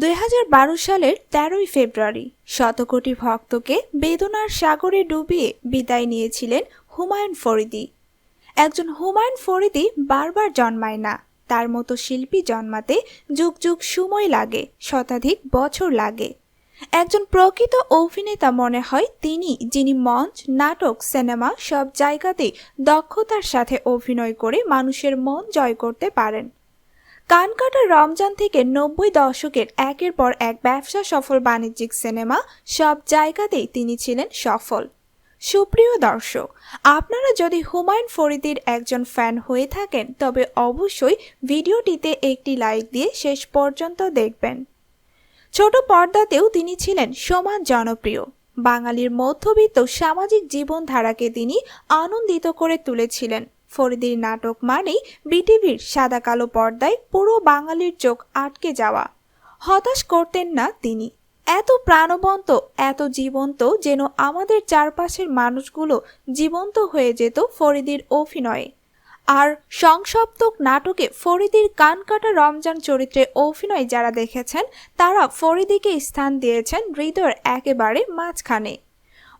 দুই হাজার বারো সালের তেরোই ফেব্রুয়ারি শতকোটি ভক্তকে বেদনার সাগরে ডুবিয়ে বিদায় নিয়েছিলেন হুমায়ুন ফরিদি। একজন হুমায়ুন ফরিদি বারবার জন্মায় না, তার মতো শিল্পী জন্মাতে যুগ যুগ সময় লাগে, শতাধিক বছর লাগে। একজন প্রকৃত অভিনেতা মনে হয় তিনি, যিনি মঞ্চ, নাটক, সিনেমা সব জায়গাতেই দক্ষতার সাথে অভিনয় করে মানুষের মন জয় করতে পারেন। কানকাটা রমজান থেকে নব্বই দশকের একের পর এক ব্যবসা সফল বাণিজ্যিক সিনেমা সব জায়গাতেই তিনি ছিলেন সফল। সুপ্রিয় দর্শক, আপনারা যদি হুমায়ুন ফরিদির একজন ফ্যান হয়ে থাকেন, তবে অবশ্যই ভিডিওটিতে একটি লাইক দিয়ে শেষ পর্যন্ত দেখবেন। ছোট পর্দাতেও তিনি ছিলেন সমান জনপ্রিয়। বাঙালির মধ্যবিত্ত সামাজিক জীবনধারাকে তিনি আনন্দিত করে তুলেছিলেন। ফরিদির নাটক মানেই বিটিভির সাদা কালো পর্দায় পুরো বাঙালির চোখ আটকে যাওয়া। হতাশ করতেন না তিনি। এত প্রাণবন্ত, এত জীবন্ত যেন আমাদের চারপাশের মানুষগুলো জীবন্ত হয়ে যেত ফরিদির অভিনয়ে। আর সংসপ্তক নাটকে ফরিদির কানকাটা রমজান চরিত্রে অভিনয় যারা দেখেছেন, তারা ফরিদিকে স্থান দিয়েছেন হৃদয়ের একেবারে মাঝখানে।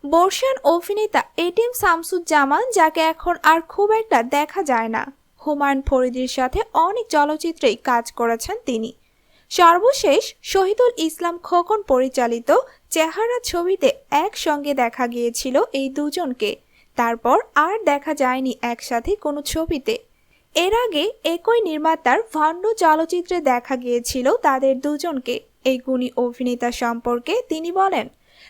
বর্ষিয়ান অভিনেতা এটিএম শামসুজ্জামান, যাকে এখন আর খুব একটা দেখা যায় না। হুমায়ুন ফরিদির সাথে অনেক চলচ্চিত্রেই কাজ করেছেন তিনি। সর্বশেষ শহীদুল ইসলাম খোকন পরিচালিত চেহারা ছবিতে একসঙ্গে দেখা গিয়েছিল এই দুজনকে। তারপর আর দেখা যায়নি একসাথে কোনো ছবিতে। এর আগে একই নির্মাতার ভণ্ড চলচ্চিত্রে দেখা গিয়েছিল তাদের দুজনকে। এই গুণী অভিনেতা সম্পর্কে তিনি বলেন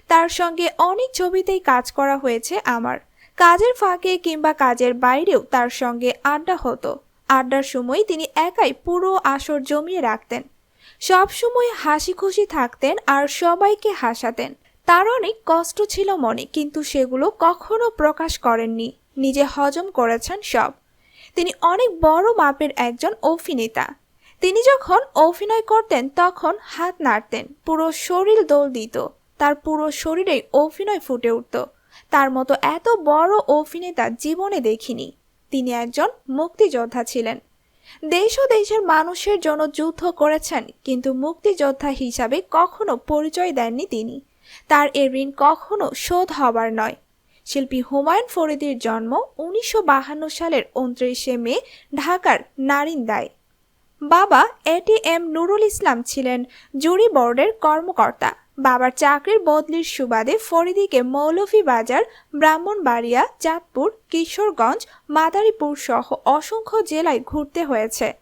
তার সঙ্গে অনেক ছবিতেই কাজ করা হয়েছে আমার। কাজের ফাঁকে কিংবা কাজের বাইরেও তার সঙ্গে আড্ডা হতো। আড্ডার সময় তিনি একাই পুরো আসর জমিয়ে রাখতেন। সব সময় হাসি খুশি থাকতেন আর সবাইকে হাসাতেন। তার অনেক কষ্ট ছিল মনে, কিন্তু সেগুলো কখনো প্রকাশ করেননি। নিজে হজম করেছেন সব। তিনি অনেক বড় মাপের একজন অভিনেতা। তিনি যখন অভিনয় করতেন তখন হাত নাড়তেন, পুরো শরীর দোল দিত। তার পুরো শরীরেই অভিনয় ফুটে উঠত। তার মতো এত বড় অভিনেতা জীবনে দেখিনি। তিনি একজন মুক্তিযোদ্ধা ছিলেন। দেশ ও দেশের মানুষের জন্য যুদ্ধ করেছেন, কিন্তু মুক্তিযোদ্ধা হিসাবে কখনো পরিচয় দেননি তিনি। তার এ ঋণ কখনো শোধ হবার নয়। শিল্পী হুমায়ুন ফরিদির জন্ম উনিশশো সালের উনত্রিশে মে, ঢাকার নারিন্দায়। বাবা এটি এম নুরুল ইসলাম ছিলেন জুরি বোর্ডের কর্মকর্তা। বাবার চাকরির বদলির সুবাদে ফরিদিকে মৌলভীবাজার, ব্রাহ্মণবাড়িয়া, চাঁদপুর, কিশোরগঞ্জ, মাদারীপুর সহ অসংখ্য জেলায় ঘুরতে হয়েছে।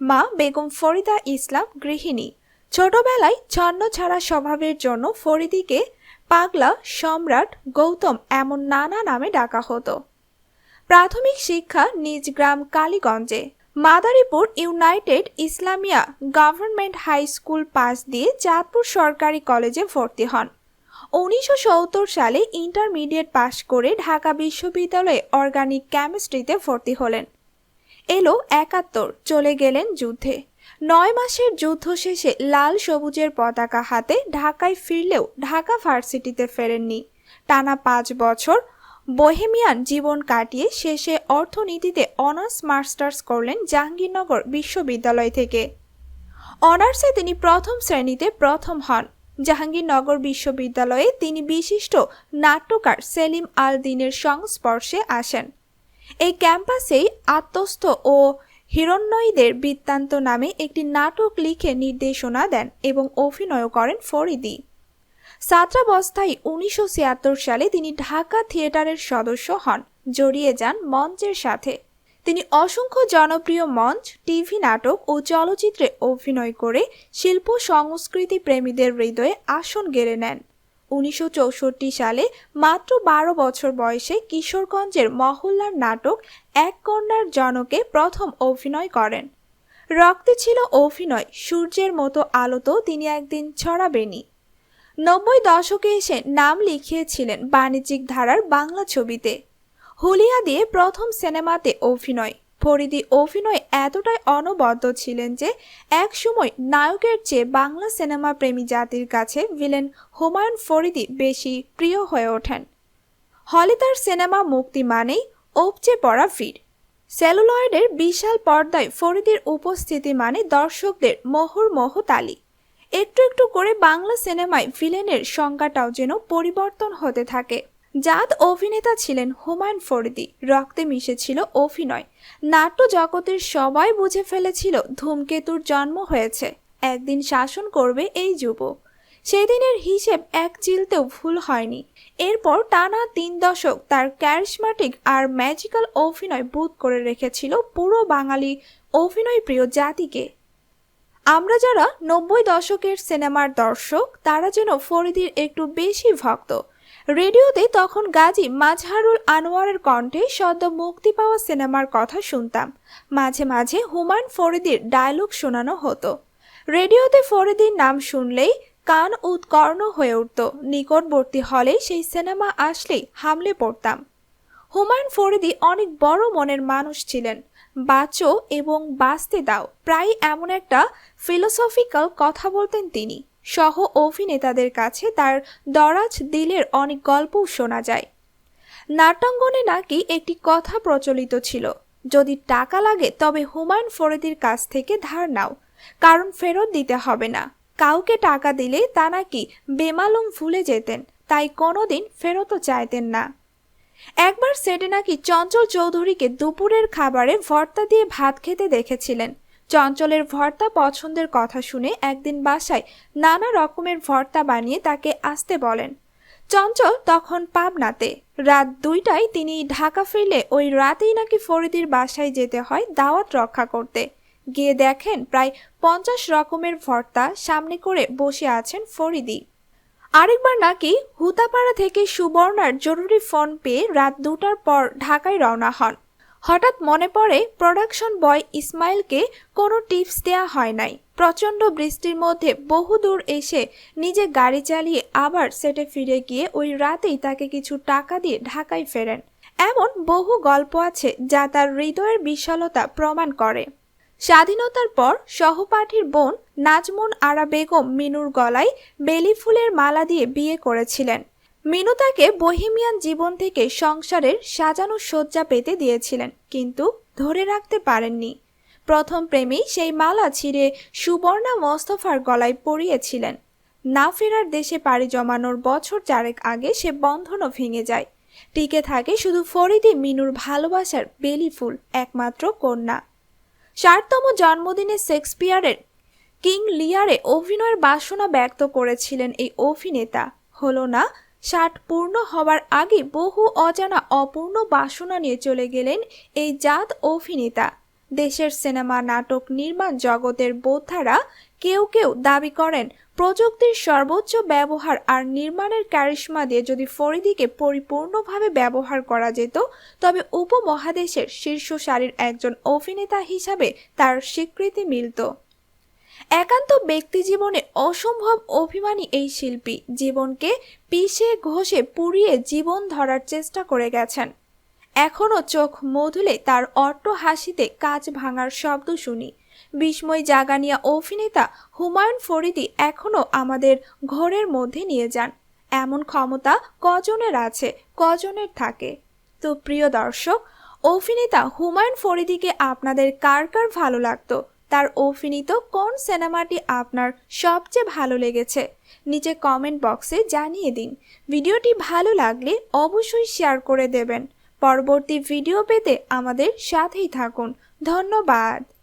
মা বেগম ফরিদা ইসলাম গৃহিণী। ছোটবেলায় ছন্ন ছাড়া স্বভাবের জন্য ফরিদিকে পাগলা, সম্রাট, গৌতম এমন নানা নামে ডাকা হতো। প্রাথমিক শিক্ষা নিজ গ্রাম কালীগঞ্জে। Madaripur united Islamia government high school pass দিয়ে চাঁদপুর সরকারি কলেজে ভর্তি হন। উনিশশো সত্তর সালে ইন্টারমিডিয়েট পাশ করে ঢাকা বিশ্ববিদ্যালয়ে অর্গানিক কেমিস্ট্রিতে ভর্তি হলেন। এলো একাত্তর, চলে গেলেন যুদ্ধে। নয় মাসের যুদ্ধ শেষে লাল সবুজের পতাকা হাতে ঢাকায় ফিরলেও ঢাকা ভার্সিটিতে ফেরেননি। টানা পাঁচ বছর বোহেমিয়ান জীবন কাটিয়ে শেষে অর্থনীতিতে অনার্স মাস্টার্স করলেন জাহাঙ্গীরনগর বিশ্ববিদ্যালয় থেকে। অনার্সে তিনি প্রথম শ্রেণীতে প্রথম হন। জাহাঙ্গীরনগর বিশ্ববিদ্যালয়ে তিনি বিশিষ্ট নাট্যকার সেলিম আল দিনের সংস্পর্শে আসেন। এই ক্যাম্পাসেই আত্মস্থ ও হিরণ্ময়ীদের বৃত্তান্ত নামে একটি নাটক লিখে নির্দেশনা দেন এবং অভিনয় করেন ফরিদি। ছাত্রাবস্থায় উনিশশো সালে তিনি ঢাকা থিয়েটারের সদস্য হন, জড়িয়ে যান মঞ্চের সাথে। তিনি অসংখ্য জনপ্রিয় মঞ্চ, টিভি নাটক ও চলচ্চিত্রে অভিনয় করে শিল্প সংস্কৃতি প্রেমীদের হৃদয়ে আসন গেড়ে নেন। উনিশশো চৌষট্টি সালে মাত্র বারো বছর বয়সে কিশোরগঞ্জের মহল্লার নাটক এক কন্যার জনকে প্রথম অভিনয় করেন। রক্তে ছিল অভিনয়, সূর্যের মতো আলোতেও তিনি একদিন ছড়াবেনি নব্বই দশকে এসে নাম লিখিয়েছিলেন বাণিজ্যিক ধারার বাংলা ছবিতে। হুলিয়া দিয়ে প্রথম সিনেমাতে অভিনয়। ফরিদি অভিনয় এতটাই অনবদ্য ছিলেন যে, এক সময় নায়কের চেয়ে বাংলা সিনেমা প্রেমী জাতির কাছে ভিলেন হুমায়ুন ফরিদি বেশি প্রিয় হয়ে ওঠেন। হলে তার সিনেমা মুক্তি মানেই উপচে পড়া ভিড়। সেলুলয়েডের বিশাল পর্দায় ফরিদির উপস্থিতি মানে দর্শকদের মোহর মোহ তালি। একটু একটু করে বাংলা সিনেমায় ভিলেনের সংজ্ঞাটাও যেন পরিবর্তন হতে থাকে। জাত অভিনেতা ছিলেন হুমায়ুন ফরিদি, রক্তে মিশেছিল অভিনয়। নাট্য জগতের সবাই বুঝে ফেলেছিল ধূমকেতুর জন্ম হয়েছে। একদিন শাসন করবে এই যুবক সেদিনের হিসেব এক চিলতেও ভুল হয়নি। এরপর টানা তিন দশক তার ক্যারিসমাটিক আর ম্যাজিক্যাল অভিনয় বোধ করে রেখেছিল পুরো বাঙালি অভিনয় প্রিয় জাতিকে। আমরা যারা নব্বই দশকের সিনেমার দর্শক, তারা যেন ফরিদির একটু বেশি ভক্ত। রেডিওতে তখন গাজী মাজহারুল আনোয়ারের কণ্ঠে সদ্য মুক্তি পাওয়া সিনেমার কথা শুনতাম। মাঝে মাঝে হুমায়ুন ফরিদির ডায়লগ শোনানো হতো। রেডিওতে ফরিদির নাম শুনলেই কান উৎকর্ণ হয়ে উঠত। নিকটবর্তী হলে সেই সিনেমা আসলেই হামলে পড়তাম। হুমায়ুন ফরিদি অনেক বড় মনের মানুষ ছিলেন। বাঁচো এবং বাঁচতে দাও প্রায় এমন একটা ফিলোসফিক্যাল কথা বলতেন তিনি। সহ অভিনেতাদের কাছে তার দরাজ দিলের অনেক গল্পও শোনা যায়। নাট্যাঙ্গনে নাকি একটি কথা প্রচলিত ছিল, যদি টাকা লাগে, তবে হুমায়ুন ফরিদির কাছ থেকে ধার নাও, কারণ ফেরত দিতে হবে না। কাউকে টাকা দিলে তা নাকি বেমালুম ভুলে যেতেন, তাই কোনোদিন ফেরতও চাইতেন না। একবার সেটে নাকি চঞ্চল চৌধুরীকে দুপুরের খাবারে ভর্তা দিয়ে ভাত খেতে দেখেছিলেন। চঞ্চলের ভর্তা পছন্দের কথা শুনে একদিন বাসায় নানা রকমের ভর্তা বানিয়ে তাকে আসতে বলেন। চঞ্চল তখন পাবনাতে। রাত দুইটায় তিনি ঢাকা ফিরলে ওই রাতেই নাকি ফরিদির বাসায় যেতে হয় দাওয়াত রক্ষা করতে। গিয়ে দেখেন প্রায় পঞ্চাশ রকমের ভর্তা সামনে করে বসে আছেন ফরিদি। আরেকবার নাকি হুতাপাড়া থেকে সুবর্ণার জরুরি ফোন পেয়ে রাত দুটার পর ঢাকায় রওনা হন। হঠাৎ মনে পড়ে, প্রোডাকশন বয় ইসমাইলকে কোনো টিপস দেয়া হয় নাই। প্রচণ্ড বৃষ্টির মধ্যে বহুদূর এসে নিজে গাড়ি চালিয়ে আবার সেটে ফিরে গিয়ে ওই রাতেই তাকে কিছু টাকা দিয়ে ঢাকায় ফেরেন। এমন বহু গল্প আছে যা তার হৃদয়ের বিশালতা প্রমাণ করে। স্বাধীনতার পর সহপাঠীর বোন নাজমুন আরা বেগম মিনুর গলায় বেলি ফুলের মালা দিয়ে বিয়ে করেছিলেন। মিনু তাকে বহিমিয়ান জীবন থেকে সংসারের সাজানো শয্যা পেতে দিয়েছিলেন, কিন্তু ধরে রাখতে পারেননি। প্রথম প্রেমেই সেই মালা ছিঁড়ে সুবর্ণা মোস্তফার গলায় পরিয়েছিলেন। না ফেরার দেশে পাড়ি জমানোর বছর চারেক আগে সে বন্ধনও ভেঙে যায়। টিকে থাকে শুধু ফরিদি মিনুর ভালোবাসার বেলি ফুল, একমাত্র কন্যা। ষাটতম জন্মদিনে শেক্সপিয়ারের কিং লিয়ারে অভিনয়ের বাসনা ব্যক্ত করেছিলেন এই অভিনেতা। হলো না, ষাট পূর্ণ হওয়ার আগে বহু অজানা অপূর্ণ বাসনা নিয়ে চলে গেলেন এই জাত অভিনেতা। দেশের সিনেমা নাটক নির্মাণ জগতের বোদ্ধারা কেউ কেউ দাবি করেন প্রযুক্তির সর্বোচ্চ ব্যবহার আর নির্মাণের ক্যারিশমা দিয়ে যদি ফরিদিকে পরিপূর্ণভাবে ব্যবহার করা যেত, তবে উপমহাদেশের শীর্ষ সারির একজন অভিনেতা হিসাবে তার স্বীকৃতি মিলত। একান্ত ব্যক্তি জীবনে অসম্ভব অভিমানী এই শিল্পী জীবনকে পিষে ঘষে পুড়িয়ে জীবন ধরার চেষ্টা করে গেছেন। এখনও চোখ মধুলে তার অট্ট হাসিতে কাজ ভাঙার শব্দ শুনি। বিস্ময় জাগানিয়া অভিনেতা হুমায়ুন ফরিদি এখনও আমাদের ঘরের মধ্যে নিয়ে যান। এমন ক্ষমতা কজনের আছে, কজনের থাকে? তো প্রিয় দর্শক, অভিনেতা হুমায়ুন ফরিদিকে আপনাদের কার কার ভালো লাগতো? তার অভিনীত কোন সিনেমাটি আপনার সবচেয়ে ভালো লেগেছে? নিচে কমেন্ট বক্সে জানিয়ে দিন। ভিডিওটি ভালো লাগলে অবশ্যই শেয়ার করে দেবেন। পরবর্তী ভিডিও পেতে আমাদের সাথেই থাকুন। ধন্যবাদ।